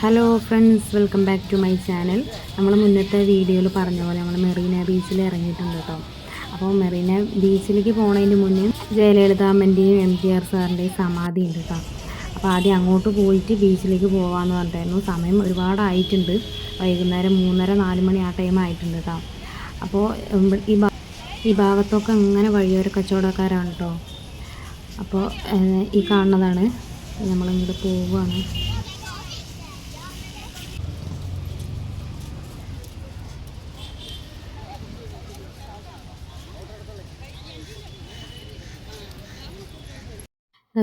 Hello friends welcome back to my channel നമ്മൾ മുന്നത്തെ വീഡിയോയിൽ പറഞ്ഞ പോലെ നമ്മൾ മെറീന ബീച്ചിൽ ഇറങ്ങിയിട്ടുണ്ട് കേട്ടോ. അപ്പോൾ മെറീന ബീച്ചിലേക്ക് പോകുന്നതിന് മുന്നേ ജയലളിതാമ്മന്റെയും എം ജി ആർ സാറിന്റെയും സമാധി ഉണ്ട് കേട്ടോ. അപ്പോൾ ആദ്യം അങ്ങോട്ട് പോയിട്ട് ബീച്ചിലേക്ക് പോകാമെന്ന് പറഞ്ഞിട്ടായിരുന്നു. സമയം ഒരുപാടായിട്ടുണ്ട്. വൈകുന്നേരം മൂന്നര നാല് മണി ആ ടൈം ആയിട്ടുണ്ട് കേട്ടോ. അപ്പോൾ ഈ ഈ ഭാഗത്തൊക്കെ അങ്ങനെ വഴിയോര കച്ചവടക്കാരാണ് കേട്ടോ. അപ്പോൾ ഈ കാണുന്നതാണ്. നമ്മളിങ്ങോട്ട് പോവുകയാണ്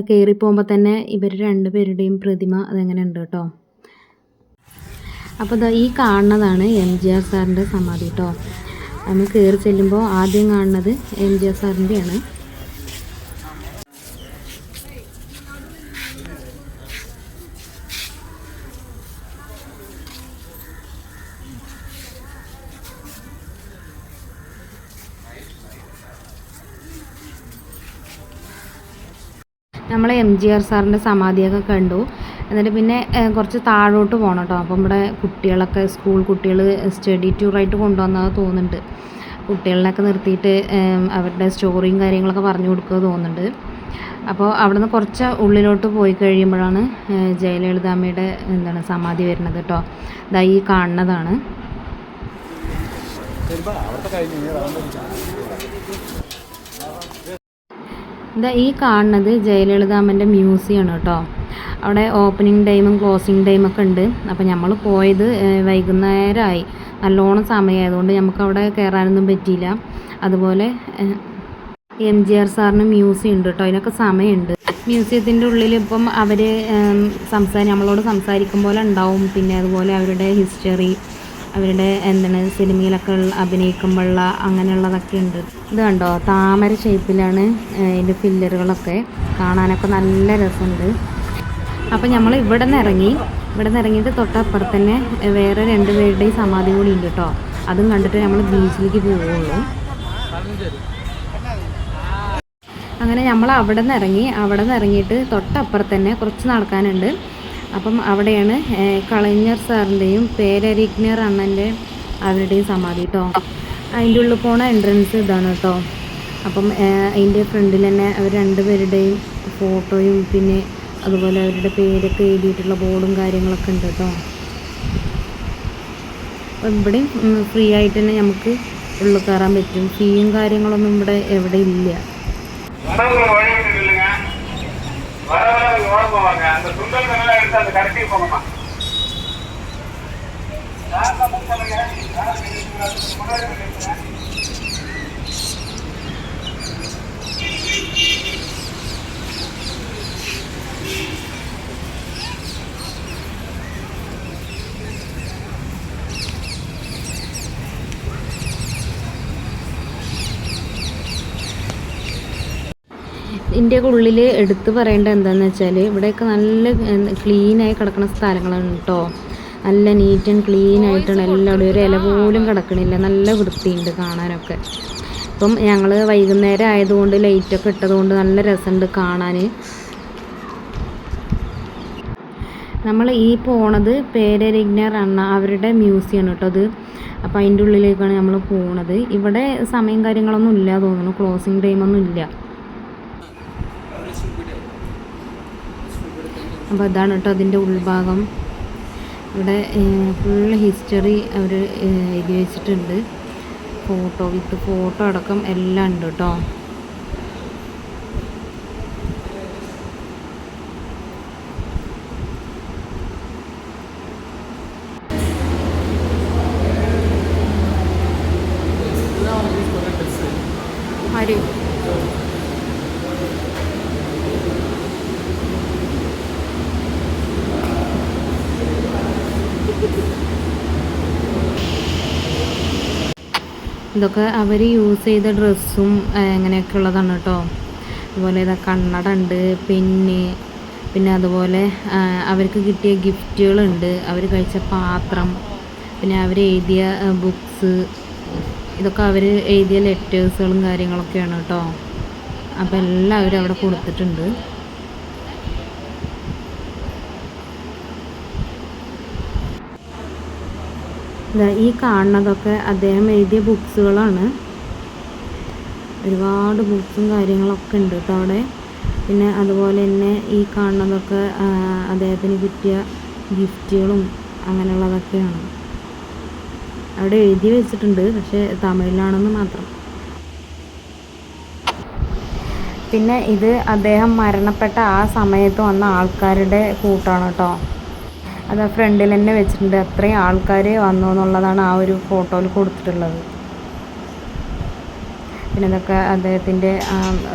കയറി പോകുമ്പോൾ തന്നെ ഇവർ രണ്ടുപേരുടെയും പ്രതിമ അതെങ്ങനെ ഉണ്ട് കേട്ടോ അപ്പോൾ ഈ കാണുന്നതാണ് എം ജി ആർ സാറിന്റെ സമാധി കേട്ടോ. നമ്മൾ കയറി ചെല്ലുമ്പോൾ ആദ്യം കാണുന്നത് എം ജി ആർ സാറിന്റെയാണ് നമ്മൾ എം ജി ആർ സാറിന്റെ സമാധിയൊക്കെ കണ്ടു. എന്നിട്ട് പിന്നെ കുറച്ച് താഴോട്ട് പോകണം കേട്ടോ. അപ്പം ഇവിടെ കുട്ടികളൊക്കെ സ്കൂൾ കുട്ടികൾ സ്റ്റഡി ടൂറായിട്ട് കൊണ്ടുവന്നത് തോന്നുന്നുണ്ട്. കുട്ടികളിനൊക്കെ നിർത്തിയിട്ട് അവരുടെ സ്റ്റോറിയും കാര്യങ്ങളൊക്കെ പറഞ്ഞു കൊടുക്കുക തോന്നുന്നുണ്ട്. അപ്പോൾ അവിടെ നിന്ന് കുറച്ച് ഉള്ളിലോട്ട് പോയി കഴിയുമ്പോഴാണ് ജയലളിതാമ്മയുടെ എന്താണ് സമാധി വരുന്നത് കേട്ടോ. ഇതാ ഈ കാണുന്നതാണ്. ഇതാ ഈ കാണുന്നത് ജയലളിതാമ്മന്റെ മ്യൂസിയമാണ് കേട്ടോ. അവിടെ ഓപ്പണിംഗ് ടൈമും ക്ലോസിങ് ഒക്കെ ഉണ്ട്. അപ്പോൾ നമ്മൾ പോയത് വൈകുന്നേരമായി നല്ലോണം സമയമായതുകൊണ്ട് നമുക്ക് അവിടെ കയറാനൊന്നും പറ്റിയില്ല. അതുപോലെ എം ജി ആർ സാറിന് മ്യൂസിയം ഉണ്ട് കേട്ടോ. അതിനൊക്കെ സമയമുണ്ട്. മ്യൂസിയത്തിന്റെ ഉള്ളിൽ ഇപ്പം അവർ സംസാരം നമ്മളോട് സംസാരിക്കും പോലെ ഉണ്ടാവും. പിന്നെ അതുപോലെ അവരുടെ ഹിസ്റ്ററി അവരുടെ എന്താണ് സിനിമയിലൊക്കെ അഭിനയിക്കുമ്പോഴുള്ള അങ്ങനെയുള്ളതൊക്കെ ഉണ്ട്. ഇത് കണ്ടോ? താമര ഷേപ്പിലാണ് ഇതിന്റെ ഫില്ലറുകളൊക്കെ കാണാനൊക്കെ നല്ല രസമുണ്ട്. അപ്പോൾ നമ്മൾ ഇവിടെ നിന്ന് ഇറങ്ങി ഇവിടെ നിന്ന് ഇറങ്ങിയിട്ട് തൊട്ടപ്പുറത്ത് തന്നെ വേറെ രണ്ട് പേരുടെയും സമാധി കൂടി ഉണ്ട് കേട്ടോ. അതും കണ്ടിട്ട് നമ്മൾ ബീച്ചിലേക്ക് പോവുള്ളൂ അങ്ങനെ നമ്മൾ അവിടെ നിന്ന് ഇറങ്ങി അവിടെ നിന്ന് ഇറങ്ങിയിട്ട് തൊട്ടപ്പുറത്ത് തന്നെ കുറച്ച് നടക്കാനുണ്ട്. അപ്പം അവിടെയാണ് കളഞ്ഞർ സാറിന്റെയും പേരരിഗ്നർ അണ്ണന്റെ അവരുടെയും സമാധി കേട്ടോ അതിന്റെ ഉള്ളിൽ പോണ എൻട്രൻസ് ഇതാണ് കേട്ടോ അപ്പം അതിന്റെ ഫ്രണ്ടിൽ തന്നെ അവർ രണ്ടുപേരുടെയും ഫോട്ടോയും പിന്നെ അതുപോലെ അവരുടെ പേരൊക്കെ എഴുതിയിട്ടുള്ള ബോർഡും കാര്യങ്ങളൊക്കെ ഉണ്ട് കേട്ടോ അപ്പം ഇവിടെയും ഫ്രീ ആയിട്ട് തന്നെ നമുക്ക് ഉള്ളിൽ കയറാൻ പറ്റും. ഫീയും കാര്യങ്ങളൊന്നും ഇവിടെ എവിടെ ഇല്ല. வர வர ஓட போவாங்க அந்த சுண்டல் எல்லாம் எடுத்து அந்த கடைக்கு போங்கம்மா. யார் மூவ் ഇതിന്റെ ഉള്ളിൽ എടുത്തു പറയേണ്ട എന്താണെന്ന് വെച്ചാൽ ഇവിടെയൊക്കെ നല്ല ക്ലീനായി കിടക്കുന്ന സ്ഥലങ്ങളാണ് കേട്ടോ നല്ല നീറ്റ് ആൻഡ് ക്ലീൻ ആയിട്ടുള്ള എല്ലാവരും ഒരു ഇല പോലും കിടക്കണില്ല. നല്ല വൃത്തിയുണ്ട് കാണാനൊക്കെ. അപ്പം ഞങ്ങൾ വൈകുന്നേരം ആയതുകൊണ്ട് ലൈറ്റൊക്കെ ഇട്ടതുകൊണ്ട് നല്ല രസമുണ്ട് കാണാൻ നമ്മൾ ഈ പോണത് പേരരിഗ്ന റണ്ണ അവരുടെ മ്യൂസിയമാണ് കേട്ടോ അത്. അപ്പം അതിന്റെ ഉള്ളിലേക്കാണ് നമ്മൾ പോണത്. ഇവിടെ സമയം കാര്യങ്ങളൊന്നും ഇല്ല തോന്നുന്നു. ക്ലോസിങ് ടൈമൊന്നും ഇല്ല. അപ്പോൾ അതാണ് കേട്ടോ അതിന്റെ ഉൾഭാഗം. ഇവിടെ ഫുൾ ഹിസ്റ്ററി അവർ എഴുതി വെച്ചിട്ടുണ്ട്. ഫോട്ടോ വിത്ത് ഫോട്ടോ അടക്കം എല്ലാം ഉണ്ട് കേട്ടോ. ഇതൊക്കെ അവർ യൂസ് ചെയ്ത ഡ്രസ്സും അങ്ങനെയൊക്കെ ഉള്ളതാണ് കേട്ടോ അതുപോലെ ഇതാ കണ്ണട ഉണ്ട് പിന്നെ പിന്നെ അതുപോലെ അവർക്ക് കിട്ടിയ ഗിഫ്റ്റുകളുണ്ട്. അവർ കഴിച്ച പാത്രം പിന്നെ അവർ എഴുതിയ ബുക്സ് ഇതൊക്കെ അവർ എഴുതിയ ലെറ്റേഴ്സുകളും കാര്യങ്ങളൊക്കെയാണ് കേട്ടോ അപ്പോൾ എല്ലാം അവർ അവിടെ കൊടുത്തിട്ടുണ്ട്. ഈ കാണുന്നതൊക്കെ അദ്ദേഹം എഴുതിയ ബുക്സുകളാണ്. ഒരുപാട് ബുക്സും കാര്യങ്ങളൊക്കെ ഉണ്ട് കേട്ടോ അവിടെ. പിന്നെ അതുപോലെ തന്നെ ഈ കാണുന്നതൊക്കെ അദ്ദേഹത്തിന് കിട്ടിയ ഗിഫ്റ്റുകളും അങ്ങനെയുള്ളതൊക്കെയാണ്. അവിടെ എഴുതി വെച്ചിട്ടുണ്ട് പക്ഷേ തമിഴിലാണെന്ന് മാത്രം. പിന്നെ ഇത് അദ്ദേഹം മരണപ്പെട്ട ആ സമയത്ത് വന്ന ആൾക്കാരുടെ കൂട്ടാണ് കേട്ടോ. അത് ആ ഫ്രണ്ടിൽ തന്നെ വെച്ചിട്ടുണ്ട്. അത്രയും ആൾക്കാർ വന്നു എന്നുള്ളതാണ് ആ ഒരു ഫോട്ടോയിൽ കൊടുത്തിട്ടുള്ളത്. പിന്നെ ഇതൊക്കെ അദ്ദേഹത്തിന്റെ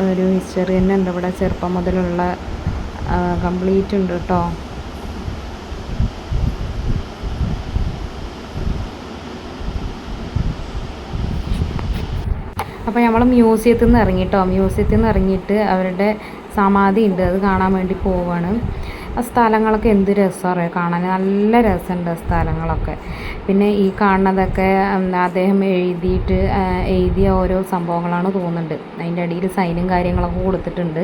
ഒരു ഹിസ്റ്ററി തന്നെ ഉണ്ട്. ഇവിടെ ചെറുപ്പം മുതലുള്ള കംപ്ലീറ്റ് ഉണ്ട് കേട്ടോ. അപ്പോൾ നമ്മൾ മ്യൂസിയത്തിൽ നിന്ന് ഇറങ്ങി കേട്ടോ. മ്യൂസിയത്തിൽ നിന്ന് ഇറങ്ങിയിട്ട് അവരുടെ സമാധി ഉണ്ട്. അത് കാണാൻ വേണ്ടി പോവാണ്. ആ സ്ഥലങ്ങളൊക്കെ എന്ത് രസമാണ് കാണാൻ നല്ല രസമുണ്ട് സ്ഥലങ്ങളൊക്കെ. പിന്നെ ഈ കാണുന്നതൊക്കെ അദ്ദേഹം എഴുതിയിട്ട് എഴുതിയ ഓരോ സംഭവങ്ങളാണ് തോന്നുന്നുണ്ട്. അതിന്റെ അടിയിൽ സൈനും കാര്യങ്ങളൊക്കെ കൊടുത്തിട്ടുണ്ട്.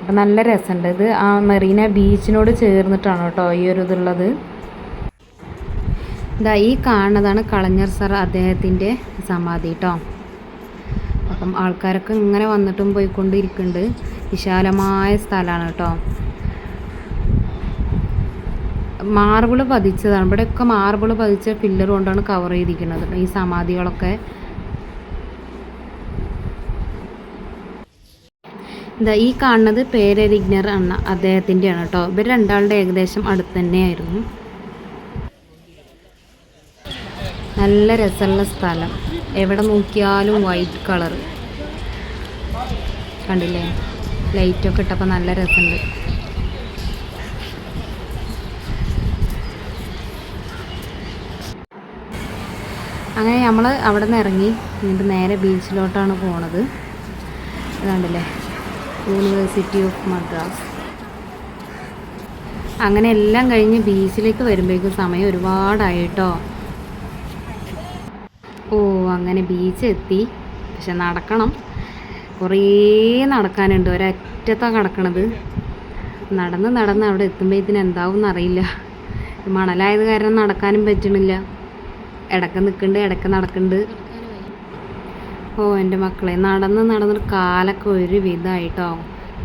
അപ്പം നല്ല രസമുണ്ട്. ഇത് ആ മെറീന ബീച്ചിനോട് ചേർന്നിട്ടാണ് കേട്ടോ ഈ ഒരു ഇതുള്ളത്. ഇതാ ഈ കാണുന്നതാണ് കളഞ്ഞർ സർ അദ്ദേഹത്തിന്റെ സമാധി കേട്ടോ അപ്പം ആൾക്കാരൊക്കെ ഇങ്ങനെ വന്നിട്ടും പോയിക്കൊണ്ടിരിക്കുന്നുണ്ട്. വിശാലമായ സ്ഥലമാണ് കേട്ടോ മാർബിൾ പതിച്ചതാണ്. ഇവിടെയൊക്കെ മാർബിൾ പതിച്ച പില്ലർ കൊണ്ടാണ് കവർ ചെയ്തിരിക്കുന്നത്. ഈ സമാധികളൊക്കെ. ഇതാ ഈ കാണുന്നത് പേരരിഗ്നർ എന്ന അദ്ദേഹത്തിന്റെയാണ് കേട്ടോ. ഇവർ രണ്ടാളുടെ ഏകദേശം അടുത്ത് തന്നെയായിരുന്നു. നല്ല രസമുള്ള സ്ഥലം. എവിടെ നോക്കിയാലും വൈറ്റ് കളർ കണ്ടില്ലേ? ലൈറ്റൊക്കെ ഇട്ടപ്പോൾ നല്ല രസമുണ്ട്. അങ്ങനെ നമ്മൾ അവിടെ നിന്ന് ഇറങ്ങി എന്നിട്ട് നേരെ ബീച്ചിലോട്ടാണ് പോണത്. അതാണ്ടല്ലേ യൂണിവേഴ്സിറ്റി ഓഫ് മദ്രാസ് അങ്ങനെ എല്ലാം കഴിഞ്ഞ് ബീച്ചിലേക്ക് വരുമ്പോഴേക്കും സമയം ഒരുപാടായിട്ടോ. ഓ അങ്ങനെ ബീച്ച് എത്തി പക്ഷെ നടക്കണം. കുറേ നടക്കാനുണ്ട്. ഒരറ്റത്താണ് കിടക്കണത്. നടന്ന് നടന്ന് അവിടെ എത്തുമ്പോഴത്തേന് എന്താവും എന്നറിയില്ല മണലായത് കാരണം നടക്കാനും പറ്റണില്ല ഇടയ്ക്ക് നിൽക്കുന്നുണ്ട് ഇടയ്ക്ക് നടക്കുന്നുണ്ട്. ഓ എന്റെ മക്കളെ നടന്ന് നടന്നിട്ട് കാലൊക്കെ ഒരു വിധമായിട്ടോ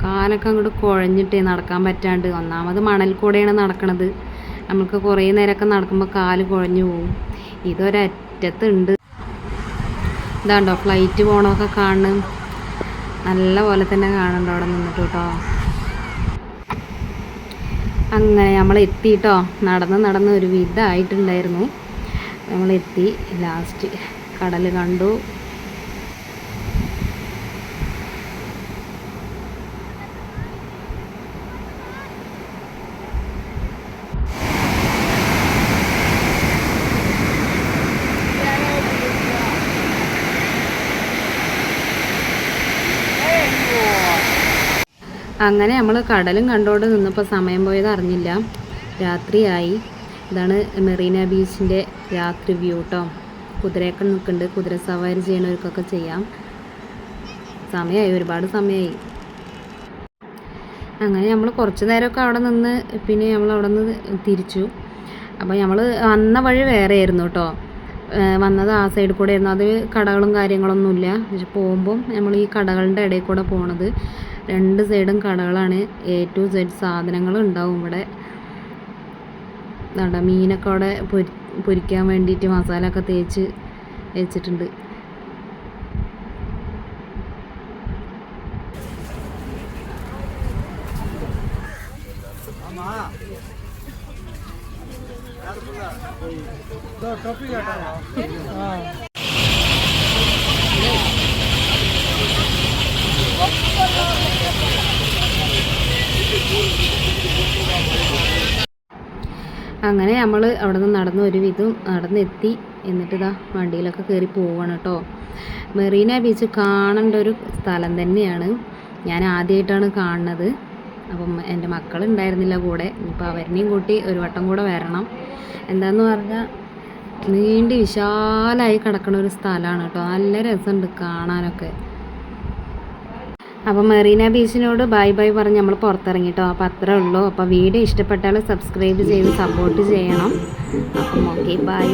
കാലൊക്കെ അങ്ങോട്ട് കുഴഞ്ഞിട്ടേ നടക്കാൻ പറ്റാണ്ട് ഒന്നാമത് മണൽ കൂടെയാണ് നടക്കണത്. നമുക്ക് കുറേ നേരമൊക്കെ നടക്കുമ്പോൾ കാൽ കുഴഞ്ഞു പോവും. ഇതൊരറ്റത്തുണ്ട്. ഇതാണ്ടോ ഫ്ലൈറ്റ് പോകണമൊക്കെ കാണും നല്ല പോലെ തന്നെ കാണുന്നുണ്ട് അവിടെ നിന്നിട്ട് കേട്ടോ. അങ്ങനെ നമ്മൾ എത്തിയിട്ടോ നടന്ന് നടന്ന് ഒരു വിധമായിട്ടുണ്ടായിരുന്നു നമ്മൾ എത്തി ലാസ്റ്റ് കടൽ കണ്ടു. അങ്ങനെ നമ്മൾ കടലും കണ്ടോണ്ട് നിന്നപ്പോൾ സമയം പോയത് അറിഞ്ഞില്ല. രാത്രിയായി. ഇതാണ് മെറീന ബീച്ചിന്റെ രാത്രി വ്യൂ കേട്ടോ കുതിരയൊക്കെ നിൽക്കുന്നുണ്ട്. കുതിര സവാരി ചെയ്യണവർക്കൊക്കെ ചെയ്യാം. സമയമായി. ഒരുപാട് സമയമായി. അങ്ങനെ നമ്മൾ കുറച്ച് നേരമൊക്കെ അവിടെ നിന്ന് പിന്നെ നമ്മൾ അവിടെ നിന്ന് തിരിച്ചു. അപ്പോൾ നമ്മൾ വന്ന വഴി വേറെ ആയിരുന്നു കേട്ടോ വന്നത് ആ സൈഡിൽ കൂടെ ആയിരുന്നു. അത് കടകളും കാര്യങ്ങളൊന്നുമില്ല പക്ഷെ പോകുമ്പം നമ്മൾ ഈ കടകളുടെ ഇടയിൽ കൂടെ പോണത് രണ്ട് സൈഡും കടകളാണ്. എ ടു സെഡ് സാധനങ്ങൾ ഉണ്ടാവും ഇവിടെ. ഇതാണ്ട മീനൊക്കെ അവിടെ പൊരി പൊരിക്കാൻ വേണ്ടിയിട്ട് മസാല ഒക്കെ തേച്ച് വെച്ചിട്ടുണ്ട്. അങ്ങനെ നമ്മൾ അവിടെ നിന്ന് നടന്ന് ഒരു വിധം നടന്നെത്തി. എന്നിട്ട് ഇതാ വണ്ടിയിലൊക്കെ കയറി പോവാണ് കേട്ടോ മെറീന ബീച്ച് കാണേണ്ട ഒരു സ്ഥലം തന്നെയാണ്. ഞാൻ ആദ്യമായിട്ടാണ് കാണുന്നത്. അപ്പം എന്റെ മക്കളുണ്ടായിരുന്നില്ല കൂടെ. ഇപ്പോൾ അവരിനെയും കൂട്ടി ഒരു വട്ടം കൂടെ വരണം. എന്താന്ന് പറഞ്ഞാൽ നീണ്ടി വിശാലമായി കിടക്കുന്ന ഒരു സ്ഥലമാണ് കേട്ടോ നല്ല രസമുണ്ട് കാണാനൊക്കെ. അപ്പോൾ മെറീന ബീച്ചിനോട് ബൈ ബൈ പറഞ്ഞ് നമ്മൾ പുറത്തിറങ്ങി കേട്ടോ അപ്പോൾ അത്രേ ഉള്ളൂ. അപ്പോൾ വീഡിയോ ഇഷ്ടപ്പെട്ടാൽ സബ്സ്ക്രൈബ് ചെയ്ത് സപ്പോർട്ട് ചെയ്യണം. അപ്പം ഓക്കെ ബൈ